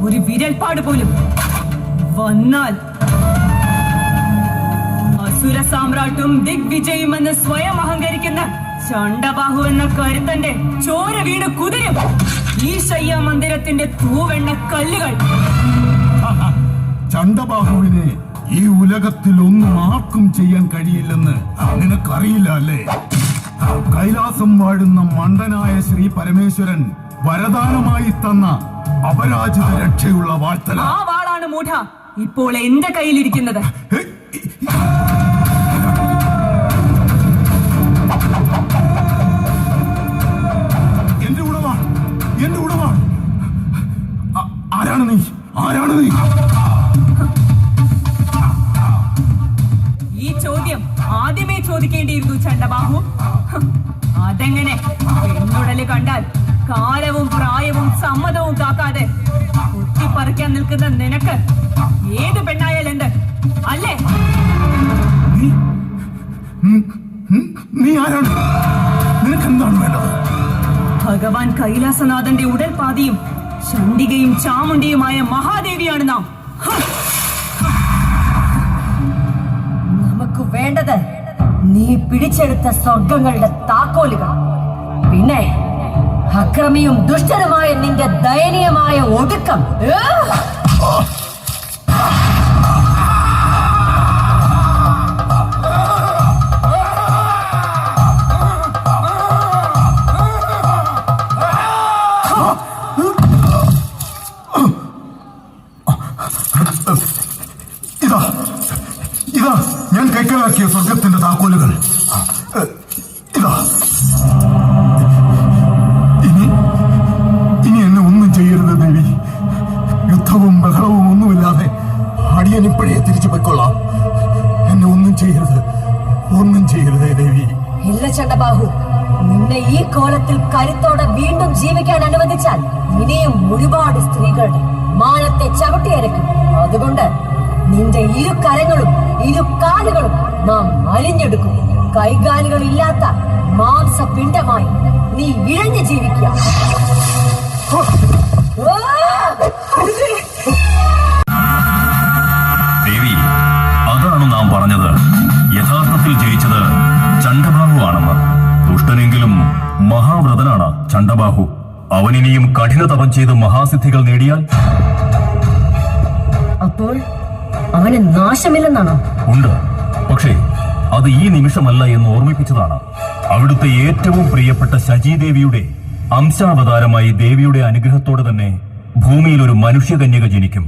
ഒരു വിരൽപ്പാട് പോലും വന്നാൽ അസുര സാമ്രാട്ടും ദിഗ്വിജയും എന്ന് സ്വയം അഹങ്കരിക്കുന്ന ചണ്ടബാഹു എന്ന കരുത്തന്റെ ചോര വീട് കുതിരും. ഈ ശയ്യ മന്ദിരത്തിന്റെ തൂവെണ്ണ കല്ലുകൾ. ചണ്ടബാഹുവിനെ ഈ ഉലകത്തിൽ ഒന്നും ആർക്കും ചെയ്യാൻ കഴിയില്ലെന്ന് നിനക്കറിയില്ല അല്ലേ? കൈലാസം വാഴുന്ന മണ്ടനായ ശ്രീ പരമേശ്വരൻ വരദാനമായി തന്ന അപരാജിത രക്ഷയുള്ള വാഴ്ത്തല. ആ വാളാണ് മൂഢ. ഇപ്പോൾ എന്റെ കയ്യിലിരിക്കുന്നത്. എന്റെ ഉടവാ എന്റെ ഉടവാ ആരാണ് നീ? ആരാണ് നീ? ഈ ചോദ്യം ആദ്യമേ ചോദിക്കേണ്ടിയിരുന്നു ചണ്ടബാഹു അതെങ്ങനെ? പെണ്ണുടൽ കണ്ടാൽ കാലവും പ്രായവും സമ്മതവും കാക്കാതെ കുത്തിപ്പറിക്കാൻ നിൽക്കുന്ന നിനക്ക് ഏത് പെണ്ണായാൽ എന്ത്? അല്ലേ? നീ ആരാണ്? നിനക്ക് എന്താണ് വേണ്ടത്? ഭഗവാൻ കൈലാസനാഥന്റെ ഉടൽപാതിയും ചണ്ഡികയും ചാമുണ്ടിയുമായ മഹാദേവിയാണ് നാം. നമുക്ക് വേണ്ടത് നീ പിടിച്ചെടുത്ത സ്വർഗങ്ങളുടെ താക്കോലുകൾ പിന്നെ അക്രമിയും ദുഷ്ടനുമായ നിന്റെ ദയനീയമായ ഒടുക്കം. ഇതാ ഇതാ ഞാൻ കൈക്കലാക്കിയ സ്വർഗത്തിന്റെ താക്കോലുകൾ. യുദ്ധവും ബഹളവും ഒന്നുമില്ലാതെ അടിയനിപ്പഴേ തിരിച്ചു പോയിക്കൊള്ളാം. എന്നെ ഒന്നും ചെയ്യരുത്. ഒന്നും ചെയ്യരുതേ ദേവി. ഇല്ല ചണ്ടബാഹു. നിന്നെ ഈ കോലത്തിൽ കരുത്തോടെ വീണ്ടും ജീവിക്കാൻ അനുവദിച്ചാൽ ഇനിയും ഒരുപാട് സ്ത്രീകളുടെ മാനത്തെ ചവിട്ടിയരക്കും അതുകൊണ്ട് നിന്റെ ഇരു കരങ്ങളും ഇരു കാലുകളും നാം അലിഞ്ഞെടുക്കും. കൈകാലുകൾ ഇല്ലാത്ത മാംസപിണ്ഡമായി നീ ഇഴഞ്ഞു ജീവിക്കുക. ചണ്ടബാഹു അവനിനിയും കഠിന തപം ചെയ്ത് മഹാസിദ്ധികൾ നേടിയാൽ? അപ്പോൾ അവന് നാശമില്ലെന്നാണോ? ഉണ്ട്. പക്ഷേ അത് ഈ നിമിഷമല്ല എന്ന് ഓർമ്മിപ്പിച്ചതാണ്. അവിടുത്തെ ഏറ്റവും പ്രിയപ്പെട്ട ശചീദേവിയുടെ അംശാവതാരമായി ദേവിയുടെ അനുഗ്രഹത്തോടെ തന്നെ ഭൂമിയിൽ ഒരു മനുഷ്യകന്യക ജനിക്കും.